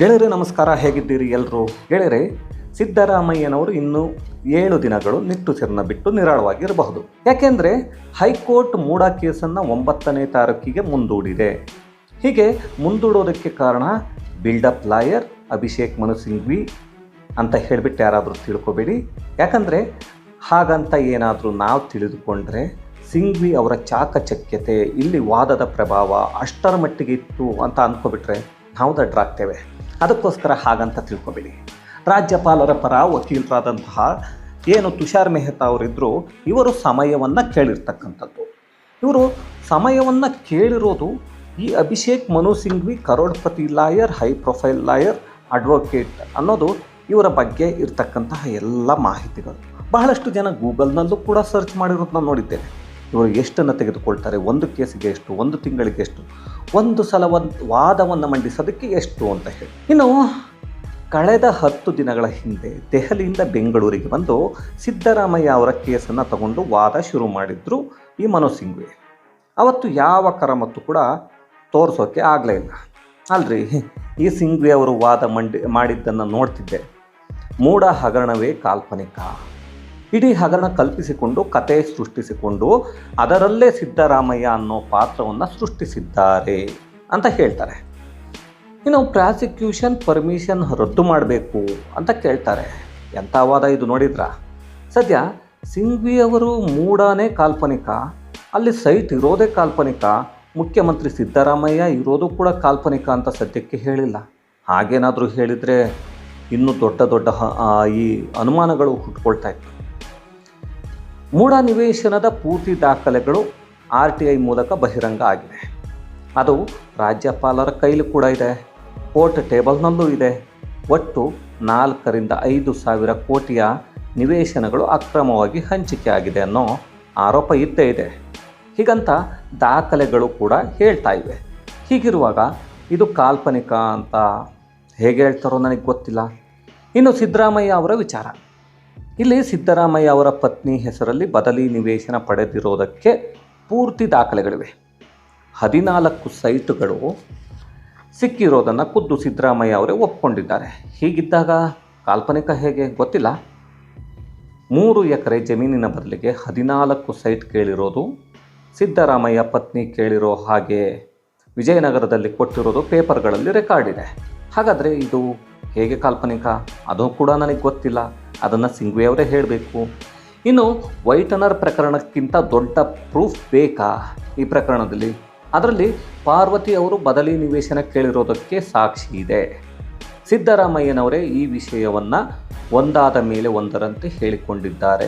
ಗೆಳೆಯರೇ, ನಮಸ್ಕಾರ. ಹೇಗಿದ್ದೀರಿ ಎಲ್ಲರೂ ಗೆಳೆಯರೇ, ಸಿದ್ದರಾಮಯ್ಯನವರು ಇನ್ನು ಏಳು ದಿನಗಳು ನಿಟ್ಟುಸಿರನ್ನ ಬಿಟ್ಟು ನಿರಾಳವಾಗಿರಬಹುದು. ಯಾಕೆಂದರೆ ಹೈಕೋರ್ಟ್ ಮೂಡ ಕೇಸನ್ನು ಒಂಬತ್ತನೇ ತಾರೀಕಿಗೆ ಮುಂದೂಡಿದೆ. ಹೀಗೆ ಮುಂದೂಡೋದಕ್ಕೆ ಕಾರಣ ಬಿಲ್ಡಪ್ ಲಾಯರ್ ಅಭಿಷೇಕ್ ಮನು ಸಿಂಘ್ವಿ ಅಂತ ಹೇಳಿಬಿಟ್ಟು ಯಾರಾದರೂ ತಿಳ್ಕೊಬೇಡಿ. ಯಾಕಂದರೆ ಹಾಗಂತ ಏನಾದರೂ ನಾವು ತಿಳಿದುಕೊಂಡ್ರೆ ಸಿಂಘ್ವಿ ಅವರ ಚಾಕಚಕ್ಯತೆ, ಇಲ್ಲಿ ವಾದದ ಪ್ರಭಾವ ಅಷ್ಟರ ಮಟ್ಟಿಗೆ ಇತ್ತು ಅಂತ ಅಂದ್ಕೊಬಿಟ್ರೆ ನಾವು ದಡ್ಡರಾಗ್ತೇವೆ ಅದಕ್ಕೋಸ್ಕರ ಹಾಗಂತ ತಿಳ್ಕೊಬೇಡಿ. ರಾಜ್ಯಪಾಲರ ಪರ ವಕೀಲರಾದಂತಹ ಏನು ತುಷಾರ್ ಮೆಹ್ತಾ ಅವರಿದ್ದರು ಇವರು ಸಮಯವನ್ನು ಕೇಳಿರ್ತಕ್ಕಂಥದ್ದು. ಇವರು ಸಮಯವನ್ನು ಕೇಳಿರೋದು ಈ Abhishek Manu Singhvi, crorepati lawyer, high profile lawyer, advocate ಅನ್ನೋದು ಇವರ ಬಗ್ಗೆ ಇರತಕ್ಕಂತಹ ಎಲ್ಲ ಮಾಹಿತಿಗಳು. ಬಹಳಷ್ಟು ಜನ ಗೂಗಲ್ನಲ್ಲೂ ಕೂಡ ಸರ್ಚ್ ಮಾಡಿರೋದನ್ನ ನೋಡಿದ್ದೇನೆ. ಇವರು ಎಷ್ಟನ್ನು ತೆಗೆದುಕೊಳ್ತಾರೆ, ಒಂದು ಕೇಸಿಗೆ ಎಷ್ಟು, ಒಂದು ತಿಂಗಳಿಗೆ ಎಷ್ಟು, ಒಂದು ಸಲ ಒಂದು ವಾದವನ್ನು ಮಂಡಿಸೋದಕ್ಕೆ ಎಷ್ಟು ಅಂತ ಹೇಳಿ. ಇನ್ನು ಕಳೆದ ಹತ್ತು ದಿನಗಳ ಹಿಂದೆ ದೆಹಲಿಯಿಂದ ಬೆಂಗಳೂರಿಗೆ ಬಂದು ಸಿದ್ದರಾಮಯ್ಯ ಅವರ ಕೇಸನ್ನು ತಗೊಂಡು ವಾದ ಶುರು ಮಾಡಿದ್ರು ಈ ಮನು ಸಿಂಘ್ವಿ. ಅವತ್ತು ಯಾವ ಕರಮತ್ತು ಕೂಡ ತೋರಿಸೋಕ್ಕೆ ಆಗಲೇ ಇಲ್ಲ. ಅಲ್ರಿ, ಈ ಸಿಂಘ್ವಿ ಅವರು ವಾದ ಮಂಡಿ ಮಾಡಿದ್ದನ್ನು ನೋಡ್ತಿದ್ದೆ. ಮೂಢ ಹಗರಣವೇ ಕಾಲ್ಪನಿಕ. ಇಡೀ ಹಗರಣ ಕಲ್ಪಿಸಿಕೊಂಡು ಕತೆ ಸೃಷ್ಟಿಸಿಕೊಂಡು, ಅದರಲ್ಲೇ ಸಿದ್ದರಾಮಯ್ಯ ಅನ್ನೋ ಪಾತ್ರವನ್ನು ಸೃಷ್ಟಿಸಿದ್ದಾರೆ ಅಂತ ಹೇಳ್ತಾರೆ. ಇನ್ನು ಪ್ರಾಸಿಕ್ಯೂಷನ್ ಪರ್ಮಿಷನ್ ರದ್ದು ಮಾಡಬೇಕು ಅಂತ ಕೇಳ್ತಾರೆ. ಎಂಥ ವಾದ ಇದು ನೋಡಿದ್ರ? ಸದ್ಯ ಸಿಂಘ್ವಿ ಅವರು ಮೂಡಾನೇ ಕಾಲ್ಪನಿಕ, ಅಲ್ಲಿ ಸೈಟ್ ಇರೋದೇ ಕಾಲ್ಪನಿಕ, ಮುಖ್ಯಮಂತ್ರಿ ಸಿದ್ದರಾಮಯ್ಯ ಇರೋದು ಕೂಡ ಕಾಲ್ಪನಿಕ ಅಂತ ಸದ್ಯಕ್ಕೆ ಹೇಳಿಲ್ಲ. ಹಾಗೇನಾದರೂ ಹೇಳಿದರೆ ಇನ್ನೂ ದೊಡ್ಡ ದೊಡ್ಡ ಈ ಅನುಮಾನಗಳು ಹುಟ್ಕೊಳ್ತಾ ಇತ್ತು. ಮೂಢ ನಿವೇಶನದ ಪೂರ್ತಿ ದಾಖಲೆಗಳು ಆರ್ ಟಿ ಐ ಮೂಲಕ ಬಹಿರಂಗ ಆಗಿದೆ. ಅದು ರಾಜ್ಯಪಾಲರ ಕೈಲಿ ಕೂಡ ಇದೆ. ಕೋರ್ಟ್ ಟೇಬಲ್ನಲ್ಲೂ ಇದೆ. ಒಟ್ಟು ನಾಲ್ಕರಿಂದ ಐದು ಸಾವಿರ ಕೋಟಿಯ ನಿವೇಶನಗಳು ಅಕ್ರಮವಾಗಿ ಹಂಚಿಕೆ ಆಗಿದೆ ಅನ್ನೋ ಆರೋಪ ಇದ್ದೇ ಇದೆ. ಹೀಗಂತ ದಾಖಲೆಗಳು ಕೂಡ ಹೇಳ್ತಾ ಇವೆ. ಹೀಗಿರುವಾಗ ಇದು ಕಾಲ್ಪನಿಕ ಅಂತ ಹೇಗೆ ಹೇಳ್ತಾರೋ ನನಗೆ ಗೊತ್ತಿಲ್ಲ. ಇನ್ನು ಸಿದ್ದರಾಮಯ್ಯ ಅವರ ವಿಚಾರ. ಇಲ್ಲಿ ಸಿದ್ದರಾಮಯ್ಯ ಅವರ ಪತ್ನಿ ಹೆಸರಲ್ಲಿ ಬದಲಿ ನಿವೇಶನ ಪಡೆದಿರೋದಕ್ಕೆ ಪೂರ್ತಿ ದಾಖಲೆಗಳಿವೆ. ಹದಿನಾಲ್ಕು ಸೈಟುಗಳು ಸಿಕ್ಕಿರೋದನ್ನು ಖುದ್ದು ಸಿದ್ದರಾಮಯ್ಯ ಅವರೇ ಒಪ್ಕೊಂಡಿದ್ದಾರೆ. ಹೀಗಿದ್ದಾಗ ಕಾಲ್ಪನಿಕ ಹೇಗೆ ಗೊತ್ತಿಲ್ಲ. ಮೂರು ಎಕರೆ ಜಮೀನಿನ ಬದಲಿಗೆ ಹದಿನಾಲ್ಕು ಸೈಟ್ ಕೇಳಿರೋದು ಸಿದ್ದರಾಮಯ್ಯ ಪತ್ನಿ ಕೇಳಿರೋ ಹಾಗೆ ವಿಜಯನಗರದಲ್ಲಿ ಕೊಟ್ಟಿರೋದು ಪೇಪರ್ಗಳಲ್ಲಿ ರೆಕಾರ್ಡ್ ಇದೆ. ಹಾಗಾದರೆ ಇದು ಹೇಗೆ ಕಾಲ್ಪನಿಕ? ಅದು ಕೂಡ ನನಗೆ ಗೊತ್ತಿಲ್ಲ. ಅದನ್ನು ಸಿಂಘ್ವಿ ಅವರೇ ಹೇಳಬೇಕು. ಇನ್ನು ವೈಟನರ್ ಪ್ರಕರಣಕ್ಕಿಂತ ದೊಡ್ಡ ಪ್ರೂಫ್ ಬೇಕಾ ಈ ಪ್ರಕರಣದಲ್ಲಿ? ಅದರಲ್ಲಿ ಪಾರ್ವತಿ ಅವರು ಬದಲಿ ನಿವೇಶನ ಕೇಳಿರೋದಕ್ಕೆ ಸಾಕ್ಷಿ ಇದೆ. ಸಿದ್ದರಾಮಯ್ಯನವರೇ ಈ ವಿಷಯವನ್ನು ಒಂದಾದ ಮೇಲೆ ಒಂದರಂತೆ ಹೇಳಿಕೊಂಡಿದ್ದಾರೆ.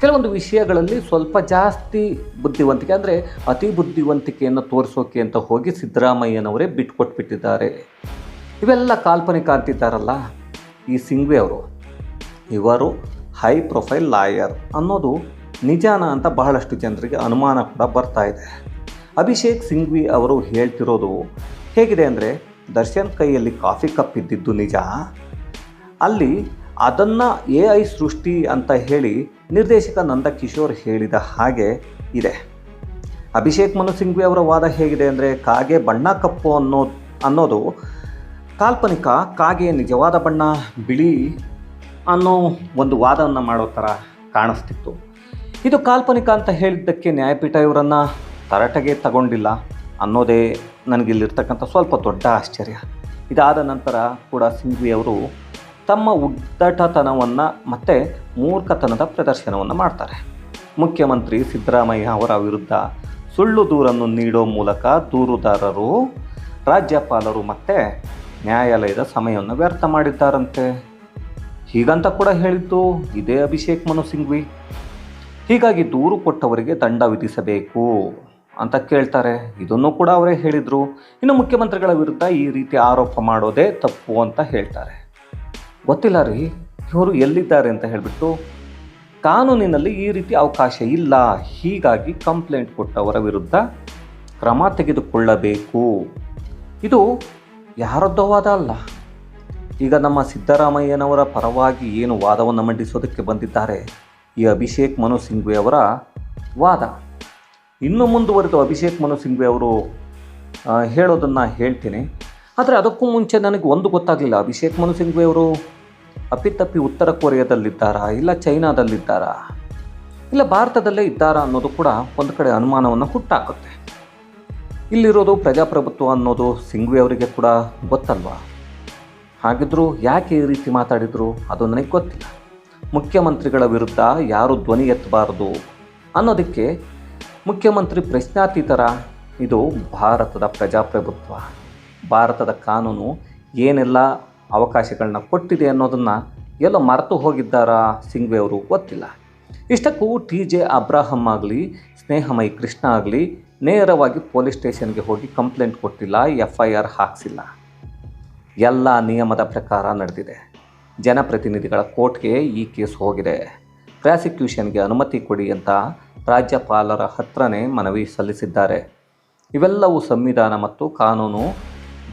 ಕೆಲವೊಂದು ವಿಷಯಗಳಲ್ಲಿ ಸ್ವಲ್ಪ ಜಾಸ್ತಿ ಬುದ್ಧಿವಂತಿಕೆ ಅಂದರೆ ಅತಿ ಬುದ್ಧಿವಂತಿಕೆಯನ್ನು ತೋರಿಸೋಕೆ ಅಂತ ಹೋಗಿ ಸಿದ್ದರಾಮಯ್ಯನವರೇ ಬಿಟ್ಕೊಟ್ಬಿಟ್ಟಿದ್ದಾರೆ. ಇವೆಲ್ಲ ಕಾಲ್ಪನಿಕ ಅಂತಿದ್ದಾರಲ್ಲ ಈ ಸಿಂಘ್ವಿ ಅವರು. ಇವರು ಹೈ ಪ್ರೊಫೈಲ್ ಲಾಯರ್ ಅನ್ನೋದು ನಿಜಾನ ಅಂತ ಬಹಳಷ್ಟು ಜನರಿಗೆ ಅನುಮಾನ ಕೂಡ ಬರ್ತಾ ಇದೆ. ಅಭಿಷೇಕ್ ಸಿಂಘ್ವಿ ಅವರು ಹೇಳ್ತಿರೋದು ಹೇಗಿದೆ ಅಂದರೆ ದರ್ಶನ್ ಕೈಯಲ್ಲಿ ಕಾಫಿ ಕಪ್ ಇದ್ದಿದ್ದು ನಿಜ. ಅಲ್ಲಿ ಅದನ್ನು ಎ ಐ ಸೃಷ್ಟಿ ಅಂತ ಹೇಳಿ ನಿರ್ದೇಶಕ ನಂದಕಿಶೋರ್ ಹೇಳಿದ ಹಾಗೆ ಇದೆ. ಅಭಿಷೇಕ್ ಮನು ಸಿಂಘ್ವಿ ಅವರ ವಾದ ಹೇಗಿದೆ ಅಂದರೆ ಕಾಗೆ ಬಣ್ಣ ಕಪ್ಪು ಅನ್ನೋ ಅನ್ನೋದು ಕಾಲ್ಪನಿಕ ಕಾಗೆ ನಿಜವಾದ ಬಣ್ಣ, ಬಿಳಿ ಅನ್ನೋ ಒಂದು ವಾದವನ್ನು ಮಾಡೋ ಥರ ಕಾಣಿಸ್ತಿತ್ತು. ಇದು ಕಾಲ್ಪನಿಕ ಅಂತ ಹೇಳಿದ್ದಕ್ಕೆ ನ್ಯಾಯಪೀಠ ಇವರನ್ನು ತರಟೆಗೆ ತಗೊಂಡಿಲ್ಲ ಅನ್ನೋದೇ ನನಗಿಲ್ಲಿರ್ತಕ್ಕಂಥ ಸ್ವಲ್ಪ ದೊಡ್ಡ ಆಶ್ಚರ್ಯ. ಇದಾದ ನಂತರ ಕೂಡ ಸಿಂಗ್ವಿ ಅವರು ತಮ್ಮ ಉದ್ದಟತನವನ್ನು ಮತ್ತು ಮೂರ್ಖತನದ ಪ್ರದರ್ಶನವನ್ನು ಮಾಡ್ತಾರೆ. ಮುಖ್ಯಮಂತ್ರಿ ಸಿದ್ದರಾಮಯ್ಯ ಅವರ ವಿರುದ್ಧ ಸುಳ್ಳು ದೂರನ್ನು ನೀಡೋ ಮೂಲಕ ದೂರುದಾರರು, ರಾಜ್ಯಪಾಲರು ಮತ್ತು ನ್ಯಾಯಾಲಯದ ಸಮಯವನ್ನು ವ್ಯರ್ಥ ಮಾಡಿದ್ದಾರಂತೆ. ಹೀಗಂತ ಕೂಡ ಹೇಳಿದ್ದು ಇದೇ ಅಭಿಷೇಕ್ ಮನು ಸಿಂಘ್ವಿ. ಹೀಗಾಗಿ ದೂರು ಕೊಟ್ಟವರಿಗೆ ದಂಡ ವಿಧಿಸಬೇಕು ಅಂತ ಕೇಳ್ತಾರೆ. ಇದನ್ನು ಕೂಡ ಅವರೇ ಹೇಳಿದರು. ಇನ್ನು ಮುಖ್ಯಮಂತ್ರಿಗಳ ವಿರುದ್ಧ ಈ ರೀತಿ ಆರೋಪ ಮಾಡೋದೇ ತಪ್ಪು ಅಂತ ಹೇಳ್ತಾರೆ. ಗೊತ್ತಿಲ್ಲ ರೀ, ಇವರು ಎಲ್ಲಿದ್ದಾರೆ ಅಂತ ಹೇಳಿಬಿಟ್ಟು ಕಾನೂನಿನಲ್ಲಿ ಈ ರೀತಿ ಅವಕಾಶ ಇಲ್ಲ. ಹೀಗಾಗಿ ಕಂಪ್ಲೇಂಟ್ ಕೊಟ್ಟವರ ವಿರುದ್ಧ ಕ್ರಮ ತೆಗೆದುಕೊಳ್ಳಬೇಕು. ಇದು ಯಾರದ್ದೋ ವಾದ ಅಲ್ಲ. ಈಗ ನಮ್ಮ ಸಿದ್ದರಾಮಯ್ಯನವರ ಪರವಾಗಿ ಏನು ವಾದವನ್ನು ಮಂಡಿಸೋದಕ್ಕೆ ಬಂದಿದ್ದಾರೆ, ಈ ಅಭಿಷೇಕ್ ಮನು ಸಿಂಘ್ವಿ ಅವರ ವಾದ. ಇನ್ನು ಮುಂದುವರೆದು ಅಭಿಷೇಕ್ ಮನು ಸಿಂಘ್ವಿ ಅವರು ಹೇಳೋದನ್ನು ಹೇಳ್ತೀನಿ. ಆದರೆ ಅದಕ್ಕೂ ಮುಂಚೆ ನನಗೆ ಒಂದು ಗೊತ್ತಾಗಲಿಲ್ಲ. ಅಭಿಷೇಕ್ ಮನು ಸಿಂಘ್ವಿ ಅವರು ಅಪ್ಪಿತಪ್ಪಿ ಉತ್ತರ ಕೊರಿಯಾದಲ್ಲಿದ್ದಾರಾ, ಇಲ್ಲ ಚೈನಾದಲ್ಲಿದ್ದಾರಾ, ಇಲ್ಲ ಭಾರತದಲ್ಲೇ ಇದ್ದಾರಾ ಅನ್ನೋದು ಕೂಡ ಒಂದು ಕಡೆ ಅನುಮಾನವನ್ನು ಹುಟ್ಟಾಕುತ್ತೆ. ಇಲ್ಲಿರೋದು ಪ್ರಜಾಪ್ರಭುತ್ವ ಅನ್ನೋದು ಸಿಂಘ್ವಿ ಅವರಿಗೆ ಕೂಡ ಗೊತ್ತಲ್ವಾ? ಹಾಗಿದ್ರೂ ಯಾಕೆ ಈ ರೀತಿ ಮಾತಾಡಿದರು ಅದು ನನಗೆ ಗೊತ್ತಿಲ್ಲ. ಮುಖ್ಯಮಂತ್ರಿಗಳ ವಿರುದ್ಧ ಯಾರು ಧ್ವನಿ ಎತ್ತಬಾರದು ಅನ್ನೋದಕ್ಕೆ ಮುಖ್ಯಮಂತ್ರಿ ಪ್ರಶ್ನಾತೀತರ, ಇದು ಭಾರತದ ಪ್ರಜಾಪ್ರಭುತ್ವ. ಭಾರತದ ಕಾನೂನು ಏನೆಲ್ಲ ಅವಕಾಶಗಳನ್ನ ಕೊಟ್ಟಿದೆ ಅನ್ನೋದನ್ನು ಎಲ್ಲ ಮರೆತು ಹೋಗಿದ್ದಾರಾ ಸಿಂಘ್ವಿ ಅವರು ಗೊತ್ತಿಲ್ಲ. ಇಷ್ಟಕ್ಕೂ ಟಿ ಜೆ ಅಬ್ರಾಹಂ ಆಗಲಿ, ಸ್ನೇಹಮಯಿ ಕೃಷ್ಣ ಆಗಲಿ ನೇರವಾಗಿ ಪೊಲೀಸ್ ಸ್ಟೇಷನ್ಗೆ ಹೋಗಿ ಕಂಪ್ಲೇಂಟ್ ಕೊಟ್ಟಿಲ್ಲ ಎಫ್ ಐ ಆರ್ ಹಾಕಿಸಿಲ್ಲ. ಎಲ್ಲ ನಿಯಮದ ಪ್ರಕಾರ ನಡೆದಿದೆ. ಜನಪ್ರತಿನಿಧಿಗಳ ಕೋರ್ಟ್ಗೆ ಈ ಕೇಸ್ ಹೋಗಿದೆ. ಪ್ರಾಸಿಕ್ಯೂಷನ್ಗೆ ಅನುಮತಿ ಕೊಡಿ ಅಂತ ರಾಜ್ಯಪಾಲರ ಹತ್ರನೇ ಮನವಿ ಸಲ್ಲಿಸಿದ್ದಾರೆ. ಇವೆಲ್ಲವೂ ಸಂವಿಧಾನ ಮತ್ತು ಕಾನೂನು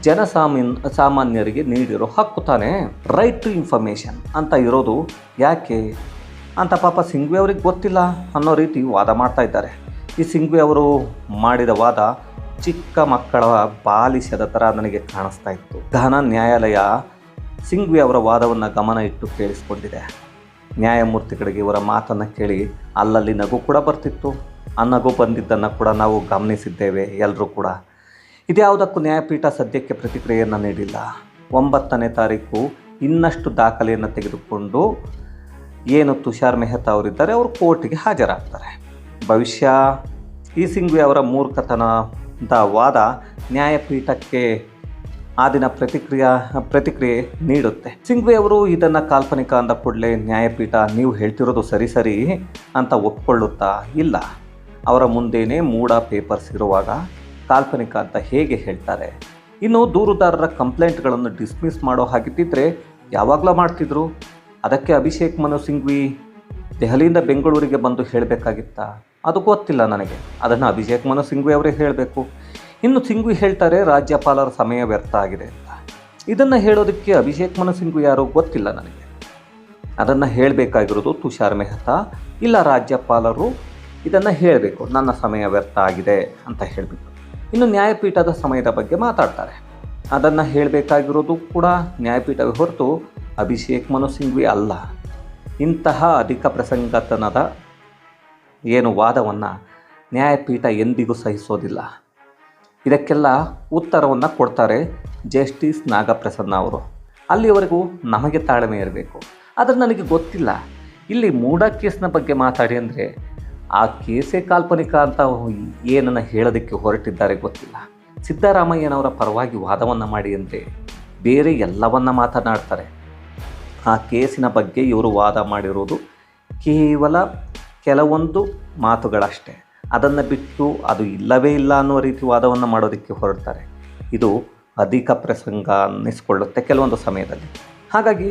ಜನಸಾಮಾನ್, ಸಾಮಾನ್ಯರಿಗೆ ನೀಡಿರೋ ಹಕ್ಕು ತಾನೇ? ರೈಟ್ ಟು ಇನ್ಫಾರ್ಮೇಷನ್ ಅಂತ ಇರೋದು ಯಾಕೆ? ಅಂತ ಪಾಪ ಸಿಂಘ್ವಿ ಅವ್ರಿಗೆ ಗೊತ್ತಿಲ್ಲ ಅನ್ನೋ ರೀತಿ ವಾದ ಮಾಡ್ತಾ ಇದ್ದಾರೆ. ಈ ಸಿಂಘ್ವಿ ಅವರು ಮಾಡಿದ ವಾದ ಚಿಕ್ಕ ಮಕ್ಕಳ ಬಾಲಿಶದ ಥರ ನನಗೆ ಕಾಣಿಸ್ತಾ ಇತ್ತು. ಘನ ನ್ಯಾಯಾಲಯ ಸಿಂಘ್ವಿ ಅವರ ವಾದವನ್ನು ಗಮನ ಇಟ್ಟು ಕೇಳಿಸ್ಕೊಂಡಿದೆ. ನ್ಯಾಯಮೂರ್ತಿಗಳಿಗೆ ಇವರ ಮಾತನ್ನು ಕೇಳಿ ಅಲ್ಲಲ್ಲಿ ನಗು ಕೂಡ ಬರ್ತಿತ್ತು. ಆ ನಗು ಬಂದಿದ್ದನ್ನು ಕೂಡ ನಾವು ಗಮನಿಸಿದ್ದೇವೆ ಎಲ್ಲರೂ ಕೂಡ. ಇದ್ಯಾವುದಕ್ಕೂ ನ್ಯಾಯಪೀಠ ಸದ್ಯಕ್ಕೆ ಪ್ರತಿಕ್ರಿಯೆಯನ್ನು ನೀಡಿಲ್ಲ. ಒಂಬತ್ತನೇ ತಾರೀಕು ಇನ್ನಷ್ಟು ದಾಖಲೆಯನ್ನು ತೆಗೆದುಕೊಂಡು ಏನು ತುಷಾರ್ ಮೆಹ್ತಾ ಅವರಿದ್ದಾರೆ, ಅವರು ಕೋರ್ಟಿಗೆ ಹಾಜರಾಗ್ತಾರೆ. ಭವಿಷ್ಯ. ಈ ಸಿಂಘ್ವಿ ಅವರ ಮೂರ್ಖತನದ ವಾದ ನ್ಯಾಯಪೀಠಕ್ಕೆ ಆ ದಿನ ಪ್ರತಿಕ್ರಿಯಾ, ಪ್ರತಿಕ್ರಿಯೆ ನೀಡುತ್ತೆ. ಸಿಂಘ್ವಿ ಅವರು ಇದನ್ನು ಕಾಲ್ಪನಿಕ ಅಂದ ಕೂಡಲೇ ನ್ಯಾಯಪೀಠ ನೀವು ಹೇಳ್ತಿರೋದು ಸರಿ ಸರಿ ಅಂತ ಒಪ್ಕೊಳ್ಳುತ್ತಾ ಇಲ್ಲ. ಅವರ ಮುಂದೆನೇ ಮೂಡ ಪೇಪರ್ಸ್ ಇರುವಾಗ ಕಾಲ್ಪನಿಕ ಅಂತ ಹೇಗೆ ಹೇಳ್ತಾರೆ? ಇನ್ನು ದೂರುದಾರರ ಕಂಪ್ಲೇಂಟ್ಗಳನ್ನು ಡಿಸ್ಮಿಸ್ ಮಾಡೋ ಹಾಗಿದ್ದಿದ್ರೆ ಯಾವಾಗಲೂ ಮಾಡ್ತಿದ್ರು. ಅದಕ್ಕೆ ಅಭಿಷೇಕ್ ಮನು ಸಿಂಘ್ವಿ ದೆಹಲಿಯಿಂದ ಬೆಂಗಳೂರಿಗೆ ಬಂದು ಹೇಳಬೇಕಾಗಿತ್ತಾ? ಅದು ಗೊತ್ತಿಲ್ಲ ನನಗೆ. ಅದನ್ನು ಅಭಿಷೇಕ್ ಮನು ಸಿಂಘ್ವಿ ಅವರೇ ಹೇಳಬೇಕು. ಇನ್ನು ಸಿಂಘ್ವಿ ಹೇಳ್ತಾರೆ, ರಾಜ್ಯಪಾಲರ ಸಮಯ ವ್ಯರ್ಥ ಆಗಿದೆ ಅಂತ. ಇದನ್ನು ಹೇಳೋದಕ್ಕೆ ಅಭಿಷೇಕ್ ಮನು ಸಿಂಘ್ವಿ ಯಾರು ಗೊತ್ತಿಲ್ಲ ನನಗೆ. ಅದನ್ನು ಹೇಳಬೇಕಾಗಿರೋದು ತುಷಾರ್ ಮೆಹ್ತಾ, ಇಲ್ಲ ರಾಜ್ಯಪಾಲರು ಇದನ್ನು ಹೇಳಬೇಕು. ನನ್ನ ಸಮಯ ವ್ಯರ್ಥ ಆಗಿದೆ ಅಂತ ಹೇಳಬೇಕು ಇನ್ನು ನ್ಯಾಯಪೀಠದ ಸಮಯದ ಬಗ್ಗೆ ಮಾತಾಡ್ತಾರೆ. ಅದನ್ನು ಹೇಳಬೇಕಾಗಿರೋದು ಕೂಡ ನ್ಯಾಯಪೀಠವೇ ಹೊರತು ಅಭಿಷೇಕ್ ಮನು ಸಿಂಘ್ವಿ ಅಲ್ಲ. ಇಂತಹ ಅಧಿಕ ಪ್ರಸಂಗತನದ ಏನು ವಾದವನ್ನು ನ್ಯಾಯಪೀಠ ಎಂದಿಗೂ ಸಹಿಸೋದಿಲ್ಲ. ಇದಕ್ಕೆಲ್ಲ ಉತ್ತರವನ್ನು ಕೊಡ್ತಾರೆ ಜಸ್ಟಿಸ್ ನಾಗಪ್ರಸನ್ನ ಅವರು. ಅಲ್ಲಿವರೆಗೂ ನಮಗೆ ತಾಳ್ಮೆ ಇರಬೇಕು. ಆದರೆ ನನಗೆ ಗೊತ್ತಿಲ್ಲ. ಇಲ್ಲಿ ಮೂಡ ಕೇಸ್ನ ಬಗ್ಗೆ ಮಾತಾಡಿ ಅಂದರೆ ಆ ಕೇಸೇ ಕಾಲ್ಪನಿಕ ಅಂತ ಏನನ್ನು ಹೇಳೋದಕ್ಕೆ ಹೊರಟಿದ್ದಾರೆ ಗೊತ್ತಿಲ್ಲ. ಸಿದ್ದರಾಮಯ್ಯನವರ ಪರವಾಗಿ ವಾದವನ್ನು ಮಾಡಿ ಅಂದರೆ ಬೇರೆ ಎಲ್ಲವನ್ನ ಮಾತನಾಡ್ತಾರೆ. ಆ ಕೇಸಿನ ಬಗ್ಗೆ ಇವರು ವಾದ ಮಾಡಿರೋದು ಕೇವಲ ಕೆಲವೊಂದು ಮಾತುಗಳಷ್ಟೇ. ಅದನ್ನು ಬಿಟ್ಟು ಅದು ಇಲ್ಲವೇ ಇಲ್ಲ ಅನ್ನೋ ರೀತಿ ವಾದವನ್ನು ಮಾಡೋದಕ್ಕೆ ಹೊರಡ್ತಾರೆ. ಇದು ಅಧಿಕ ಪ್ರಸಂಗ ಅನ್ನಿಸ್ಕೊಳ್ಳುತ್ತೆ ಕೆಲವೊಂದು ಸಮಯದಲ್ಲಿ. ಹಾಗಾಗಿ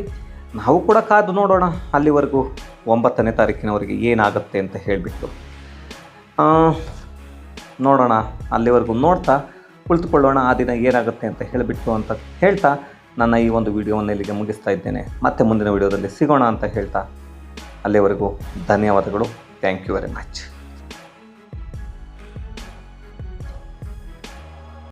ನಾವು ಕೂಡ ಕಾದು ನೋಡೋಣ ಅಲ್ಲಿವರೆಗೂ ಒಂಬತ್ತನೇ ತಾರೀಕಿನವರೆಗೆ ಏನಾಗುತ್ತೆ ಅಂತ ಹೇಳಿಬಿಟ್ಟು. ನೋಡೋಣ ಅಲ್ಲಿವರೆಗೂ ನೋಡ್ತಾ ಕುಳಿತುಕೊಳ್ಳೋಣ ಆ ದಿನ ಏನಾಗುತ್ತೆ ಅಂತ ಹೇಳಿಬಿಟ್ಟು ಅಂತ ಹೇಳ್ತಾ ನನ್ನ ಈ ಒಂದು ವಿಡಿಯೋವನ್ನು ಇಲ್ಲಿಗೆ ಮುಗಿಸ್ತಾ ಇದ್ದೇನೆ. ಮತ್ತೆ ಮುಂದಿನ ವಿಡಿಯೋದಲ್ಲಿ ಸಿಗೋಣ ಅಂತ ಹೇಳ್ತಾ ಅಲ್ಲಿವರೆಗೂ ಧನ್ಯವಾದಗಳು. Thank you very much